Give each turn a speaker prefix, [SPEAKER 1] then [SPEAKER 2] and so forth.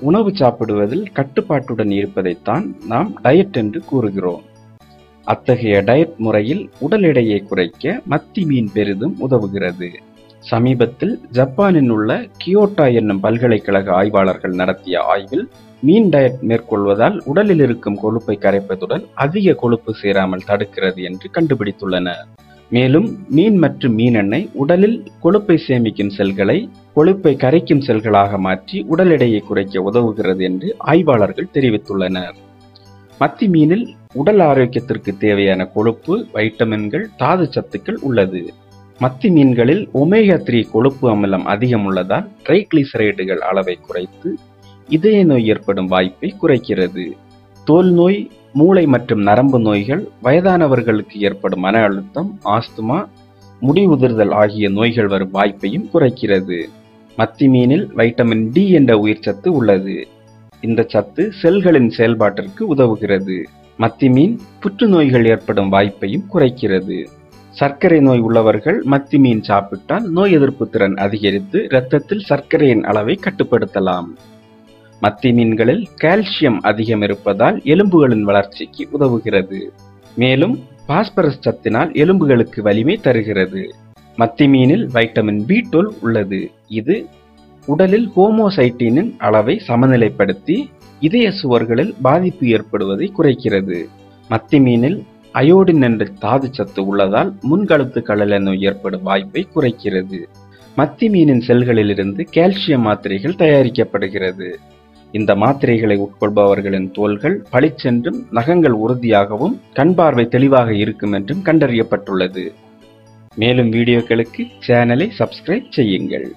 [SPEAKER 1] உணவு சாப்பிடுவதில் கட்டுப்பாட்டுடன் இருப்பதைத்தான் நாம் டயட் என்று கூறுகிறோம். அத்தகைய டயட் முறையில் உடல் எடையை குறைக்க மத்தி மீன் பெரிதும் உதவுகிறது. சமீபத்தில் ஜப்பானில் உள்ள கியோட்டா என்னும் பல்கலைக்கழக ஆய்வாளர்கள் நடத்திய ஆய்வில் மீன் டயட் மேற்கொள்வதால் உடலில் இருக்கும் கொழுப்பை கரைப்பதுடன் அதிக கொழுப்பு சேராமல் தடுக்கிறது என்று கண்டுபிடித்துள்ளனர். மேலும் மீன் மற்றும் மீனெண்ணெய் உடலில் கொழுப்பை சேமிக்கும் செல்களை கொழுப்பை கரைக்கும் செல்களாக மாற்றி உடல் எடையை குறைக்க உதவுகிறது என்று ஆய்வாளர்கள் தெரிவித்துள்ளனர். மத்தி மீனில் உடல் ஆரோக்கியத்திற்கு தேவையான கொழுப்பு வைட்டமின்கள் தாது சத்துக்கள் உள்ளது. மத்தி மீன்களில் ஒமேகா த்ரீ கொழுப்பு அமிலம் அதிகம் உள்ளதால் ட்ரைக்ளிசரைடுகள் அளவை குறைத்து இதய நோய் ஏற்படும் வாய்ப்பை குறைக்கிறது. தோல் நோய் மூளை மற்றும் நரம்பு நோய்கள் வயதானவர்களுக்கு ஏற்படும் மன அழுத்தம் ஆஸ்துமா முடி உதிர்தல் ஆகிய நோய்கள் வரும் வாய்ப்பையும் குறைக்கிறது. மத்தி மீனில் வைட்டமின் டி என்ற உயிர்ச்சத்து உள்ளது. இந்த சத்து செல்களின் செயல்பாட்டிற்கு உதவுகிறது. மத்தி மீன் புற்றுநோய்கள் ஏற்படும் வாய்ப்பையும் குறைக்கிறது. சர்க்கரை நோய் உள்ளவர்கள் மத்தி மீன் சாப்பிட்டால் நோய் எதிர்ப்பு திறன் அதிகரித்து இரத்தத்தில் சர்க்கரையின் அளவை கட்டுப்படுத்தலாம். மத்தி மீன்களில் கால்சியம் அதிகம் இருப்பதால் எலும்புகளின் வளர்ச்சிக்கு உதவுகிறது. மேலும் பாஸ்பரஸ் சத்தினால் எலும்புகளுக்கு வலிமை தருகிறது. மத்தி மீனில் வைட்டமின் பி டுவெல் உள்ளது. இது உடலில் ஹோமோசைட்டினின் அளவை சமநிலைப்படுத்தி இதய சுவர்களில் பாதிப்பு ஏற்படுவதை குறைக்கிறது. மத்தி மீனில் அயோடின் என்ற தாது சத்து உள்ளதால் முன்கழுத்து கடல நோய் ஏற்படும் வாய்ப்பை குறைக்கிறது. மத்தி மீனின் செல்களிலிருந்து கால்சியம் மாத்திரைகள் தயாரிக்கப்படுகிறது. இந்த மாத்திரைகளை உட்கொள்பவர்களின் தோள்கள் பளிச்சென்றும் நகங்கள் உறுதியாகவும் கண் பார்வை தெளிவாக இருக்கும் என்றும் கண்டறியப்பட்டுள்ளது. மேலும் வீடியோக்களுக்கு சேனலை சப்ஸ்கிரைப் செய்யுங்கள்.